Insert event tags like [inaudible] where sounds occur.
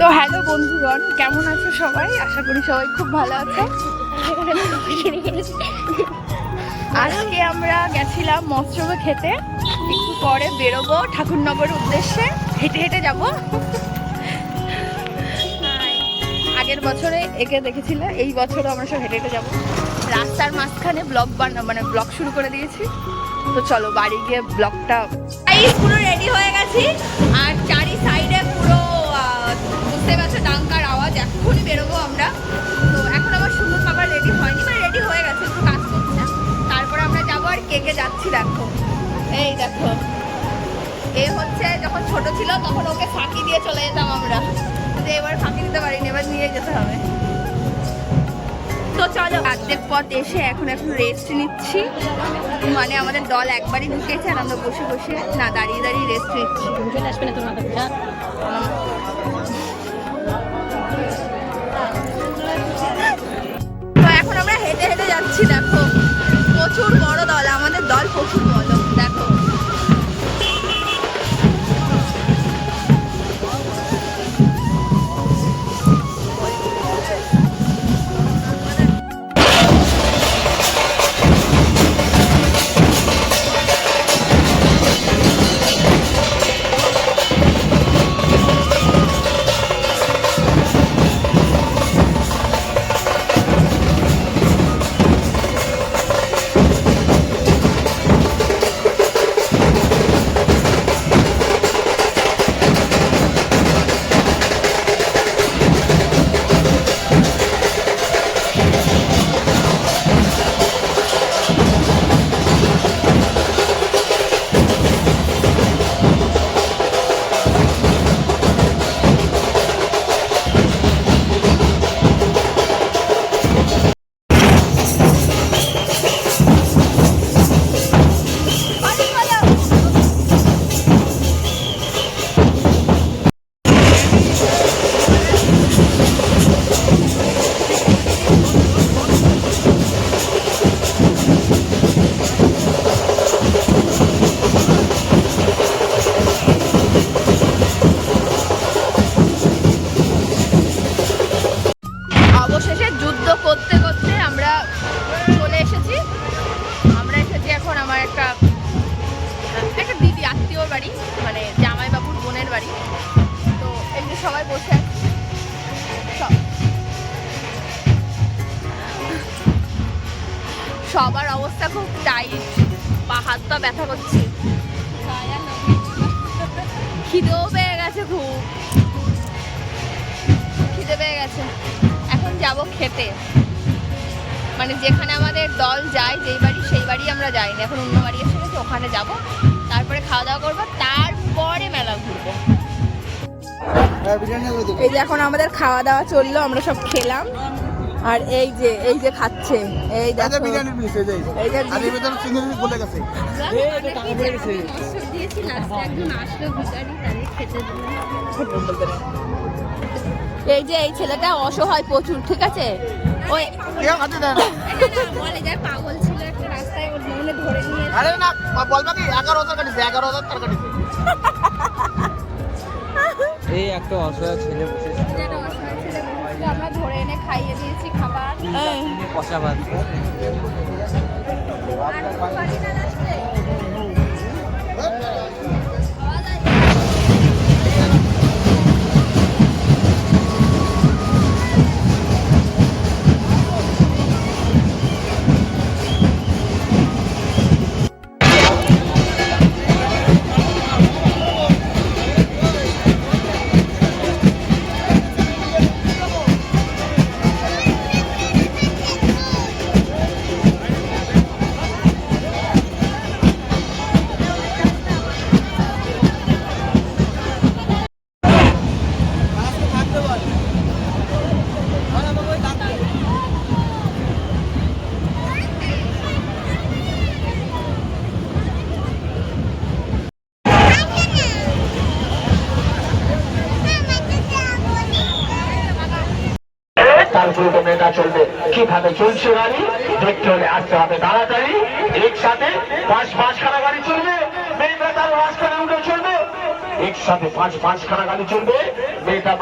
তো হ্যালো বন্ধুগণ কেমন আছো সবাই? আশা করি সবাই খুব ভালো আছো। আজকে আমরা গেছিলাম মৎস্যবে খেতে। একটু পরে বেরোবো ঠাকুরনগরের উদ্দেশ্যে। হেঁটে হেঁটে যাব। আগের বছরে একে দেখেছিলে এই বছরও আমরা সব হেঁটে হেঁটে যাব। রাস্তার মাঝখানে ব্লগ বানা মানে ব্লগ শুরু করে দিয়েছি। তো চলো বাড়ি গিয়ে ব্লগটা পুরো রেডি হয়ে গেছি। আর কে দেখো। এই দেখো। এ হচ্ছে যখন ছোট ছিল তখন ওকে ফাঁকি দিয়ে চলে যেতাম আমরা। কিন্তু এবার ফাঁকি দিতে পারিনি এবার নিয়ে যেতে হবে। তো চলো অর্ধেক পথ এসে এখন এখন রেস্ট নিচ্ছি। মানে আমাদের দল একবারই ঢুকেছে আর আমরা বসে বসে না দাঁড়িয়ে দাঁড়িয়ে রেস্ট নিচ্ছি। আসবে না তোর মাথা বাড়ি মানে জামাই বাবুর বোনের বাড়ি। তো যে সবাই বসে সবার অবস্থা খুব টাইট বা হাত, পা ব্যথা করছে। খিদেও পেয়ে গেছে খুব। খিদে পেয়ে গেছে। এখন যাব খেতে। মানে যেখানে আমাদের দল যায়, যেই বাড়ি, সেই বাড়ি আমরা যাইনি। এখন অন্য বাড়ি এসে গেছে, ওখানে যাব। তারপরে খাওয়া দাওয়া করব তারপরে মেলা ঘুরবো। এই যে এখন আমাদের খাওয়া দাওয়া চলল আমরা সব খেলাম। আর এই যে এই যে খাচ্ছে এই দেখো। বিরিয়ানির পিস এই যে এই যে আর এর ভিতরে চিংড়ি গলে গেছে। এই যে এই ছেলেটা অসহায় প্রচুর ঠিক আছে? ওই হাতে [laughs] আরে না বলবা কি এগারো হাজার কাটিছে এগারো হাজার তার কাটিছে। এই একটা অসহায় ছেলে বলেছিল, আমরা ধরে এনে খাইয়ে দিয়েছি খাবার। পচা ভাত। দ্রুত মেটা চলবে। কীভাবে চলছে গাড়ি? দেখতে হলে আসতে হবে তাড়াতাড়ি। একসাথে পাঁচ পাঁচ খানা গাড়ি চলবে। মেয়েটা তার মাঝখানে উঠে চলবে। একসাথে পাঁচ পাঁচ খানা গাড়ি চলবে। মেয়েটা